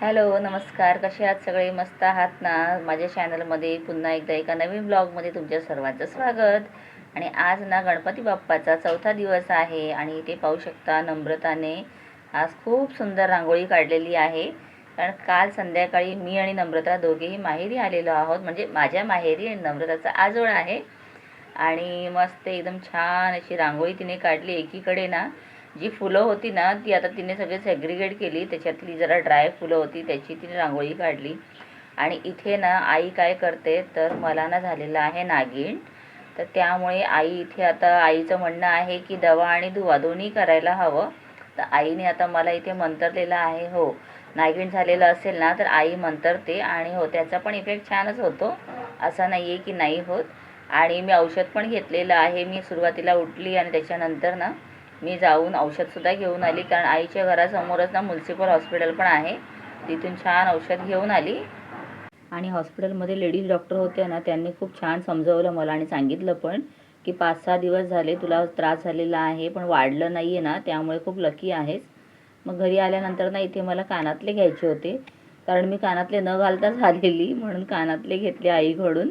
Hello नमस्कार. कसे आहात सगळे? मस्त आहात ना? माझ्या चॅनलमध्ये पुन्हा एकदा एका नवीन ब्लॉगमध्ये तुमच्या सर्वांचं स्वागत. आणि आज ना गणपती बाप्पाचा चौथा दिवस आहे आणि इथे पाहू शकता नम्रताने आज खूप सुंदर रांगोळी काढलेली आहे. कारण काल संध्याकाळी मी आणि नम्रता दोघेही माहेरी आलेलो आहोत. म्हणजे माझ्या माहेरी आणि नम्रताचा आजोळ आहे. आणि मस्त एकदम छान अशी रांगोळी तिने काढली एकीकडे ना. जी फुलं होती ना ती आता तिने सगळे सेग्रिगेट केली. त्याच्यातली जरा ड्राय फुलं होती त्याची तिने रांगोळी काढली. आणि इथे ना आई काय करते तर मला ना झालेलं आहे नागिण. तर त्यामुळे आई इथे आता आईचं म्हणणं आहे की दवा आणि दुवा दोन्ही करायला हवं. तर आईने आता मला इथे मंतरलेलं आहे हो. नागिण झालेलं असेल ना तर आई मंतरते आणि हो त्याचा पण इफेक्ट छानच होतो. असं नाही आहे की नाही होत. आणि मी औषध पण घेतलेलं आहे. मी सुरुवातीला उठली आणि त्याच्यानंतर ना मी जाऊन औषधसुद्धा घेऊन आली कारण आईच्या घरासमोरच ना म्युन्सिपल हॉस्पिटल पण आहे. तिथून छान औषध घेऊन आली. आणि हॉस्पिटलमध्ये लेडीज डॉक्टर होत्या ना त्यांनी खूप छान समजवलं मला आणि सांगितलं पण की पाच सहा दिवस झाले तुला त्रास झालेला आहे पण वाढलं नाही आहे ना त्यामुळे खूप लकी आहेस. मग घरी आल्यानंतर ना इथे मला कानातले घ्यायचे होते. कारण मी कानातले न घालताच झालेली म्हणून कानातले घेतले आईकडून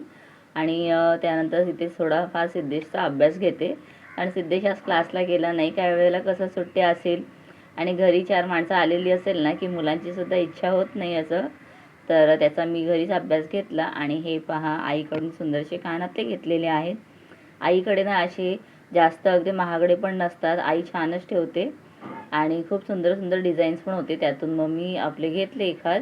आणि त्यानंतर इथे थोडाफार सिद्धेशचा अभ्यास घेते. आणि सिद्धेश आज क्लासला गेला नाही काही वेळेला कसं सुट्टी असेल आणि घरी चार माणसं आलेली असेल ना की मुलांची सुद्धा इच्छा होत नाही असं तर त्याचा मी घरीच अभ्यास घेतला आणि हे पहा आईकडून सुंदरसे कानातले घेतलेले आहेत. आईकडे ना असे जास्त अगदी महागडे पण नसतात आई छानच ठेवते आणि खूप सुंदर सुंदर डिझाईन्स पण होते त्यातून मग मी आपले घेतले एखाद.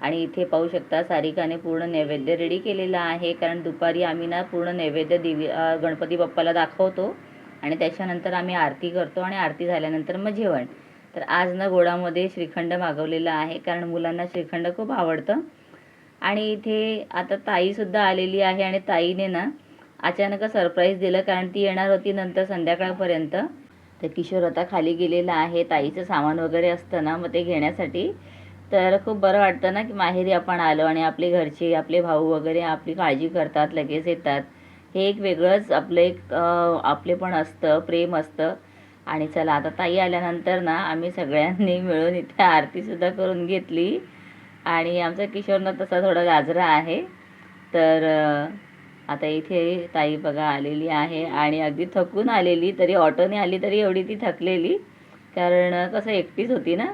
आणि इथे पाहू शकता सारिकाने पूर्ण नैवेद्य रेडी केलेला आहे कारण दुपारी आम्ही ना पूर्ण नैवेद्य दिवी गणपती बाप्पाला दाखवतो. आणि त्याच्यानंतर आम्ही आरती करतो आणि आरती झाल्यानंतर मग जेवण. तर आज ना गोडामध्ये श्रीखंड मागवलेला आहे कारण मुलांना श्रीखंड खूप आवडतं. आणि इथे आता ताईसुद्धा आलेली आहे आणि ताईने ना अचानक सरप्राईज दिलं कारण ती येणार होती नंतर संध्याकाळपर्यंत. तर किशोर आता खाली गेलेला आहे ताईचं सामान वगैरे असतं ना मग ते घेण्यासाठी. तर खूप बरं वाटतं ना की माहेरी आपण आलो आणि आपले घरचे आपले भाऊ वगैरे आपली काळजी करतात लगेच येतात. हे एक वेगळंच आपलं एक आपले पण असतं प्रेम असतं. आणि चला आता ताई आल्यानंतर ना आम्ही सगळ्यांनी मिळून इथे आरतीसुद्धा करून घेतली. आणि आमचा किशोरनं तसा थोडा गाजरा आहे. तर आता इथे ताई बघा आलेली आहे आणि अगदी थकून आलेली तरी ऑटोने आली तरी एवढी ती थकलेली. कारण कसं एकटीच होती ना.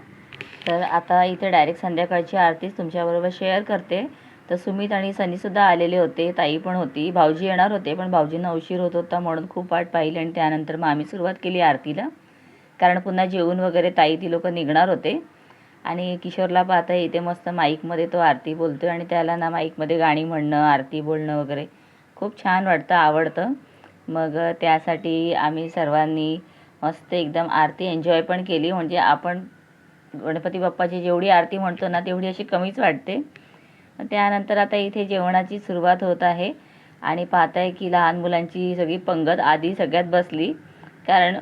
तर आता इथे डायरेक्ट संध्याकाळची आरतीच तुमच्याबरोबर शेअर करते. तर सुमित आणि सनीसुद्धा आलेले होते ताई पण होती. भाऊजी येणार होते पण भाऊजींना उशीर होत होता म्हणून खूप वाट पाहिली आणि त्यानंतर मग आम्ही सुरुवात केली आरतीला. कारण पुन्हा जेवून वगैरे ताई ती लोक निघणार होते. आणि किशोरला पाहता इथे मस्त माईकमध्ये तो आरती बोलतो आणि त्याला ना माईकमध्ये गाणी म्हणणं आरती बोलणं वगैरे खूप छान वाटतं आवडतं. मग त्यासाठी आम्ही सर्वांनी मस्त एकदम आरती एन्जॉय पण केली. म्हणजे आपण गणपती बाप्पाची जेवढी आरती म्हणतो ना तेवढी अशी कमीच वाटते. त्यानंतर आता इथे जेवणाची सुरुवात होत आहे. आणि पाहताय की लहान मुलांची सगळी पंगत आधी सगळ्यात बसली. कारण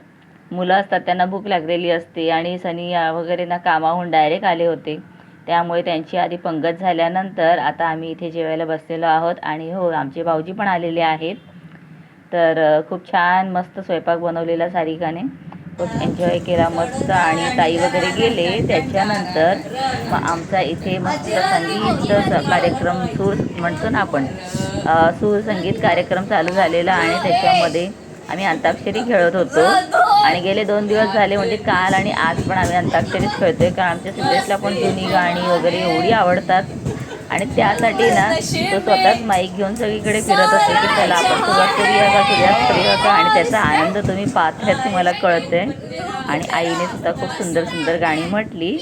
मुलं असतात त्यांना भूक लागलेली असते आणि सनी वगैरे ना कामाहून डायरेक्ट आले होते. त्यामुळे त्यांची आधी पंगत झाल्यानंतर आता आम्ही इथे जेवायला बसलेलो आहोत. आणि हो आमचे भाऊजी पण आलेले आहेत. तर खूप छान मस्त स्वयंपाक बनवलेला सारिकाने. खूप एन्जॉय केला मस्त. आणि ताई वगैरे गेले. त्याच्यानंतर मग आमचा इथे मस्त संगीत कार्यक्रम सूर म्हणतो ना आपण सूर संगीत कार्यक्रम चालू झालेला आणि त्याच्यामध्ये आम्ही अंताक्षरी खेळत होतो. आणि गेले दोन दिवस झाले म्हणजे काल आणि आज पण आम्ही अंताक्षरीच खेळतोय. कारण आमच्या सिद्धेशला पण जुनी गाणी वगैरे एवढी आवडतात. आणि त्यासाठी ना तो स्वतःच माईक घेऊन सगळीकडे फिरत असते की चला आपण सुरुवात करूया का सूर्यास्त करूया का? आणि त्याचा आनंद तुम्ही पाहतायत तुम्हाला कळतंय. आणि आईने सुद्धा खूप सुंदर सुंदर गाणी म्हटली.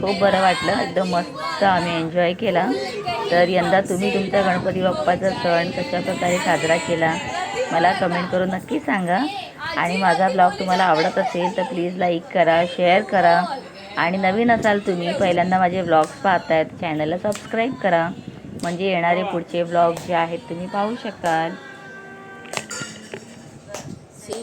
खूप बरं वाटलं. एकदम मस्त आम्ही एन्जॉय केला. तर यंदा तुम्ही तुमचा गणपती बाप्पाचा सण कशाप्रकारे साजरा केला मला कमेंट करून नक्की सांगा. आणि माझा ब्लॉग तुम्हाला आवडत असेल तर प्लीज लाईक करा शेअर करा. आणि नवीन असाल तुम्ही पहिल्यांदा माझे ब्लॉग्स पाहतायत चॅनलला सबस्क्राईब करा. म्हणजे येणारे पुढचे ब्लॉग जे आहेत तुम्ही पाहू शकाल. से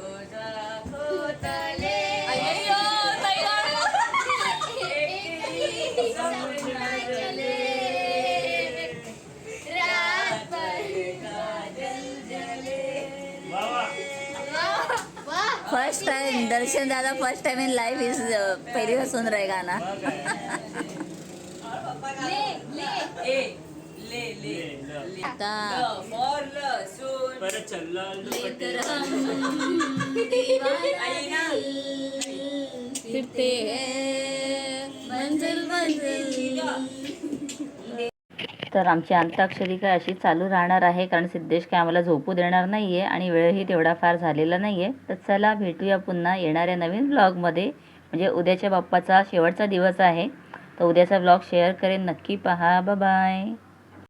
फर्स्ट टाइम दर्शन दादा first time in life is पहली बार सुन रहे गाना फिरते हैं. तर आमची अंताक्षरी काय अशी चालू राहणार आहे? कारण सिद्धेश काय आम्हाला झोपू देणार नाही आहे आणि वेळही तेवढा फार झालेला नाही आहे तर चला भेटूया पुन्हा येणाऱ्या नवीन ब्लॉगमध्ये. म्हणजे उद्याच्या बाप्पाचा शेवटचा दिवस आहे. तर उद्याचा ब्लॉग शेअर करेन. नक्की पहा. बाय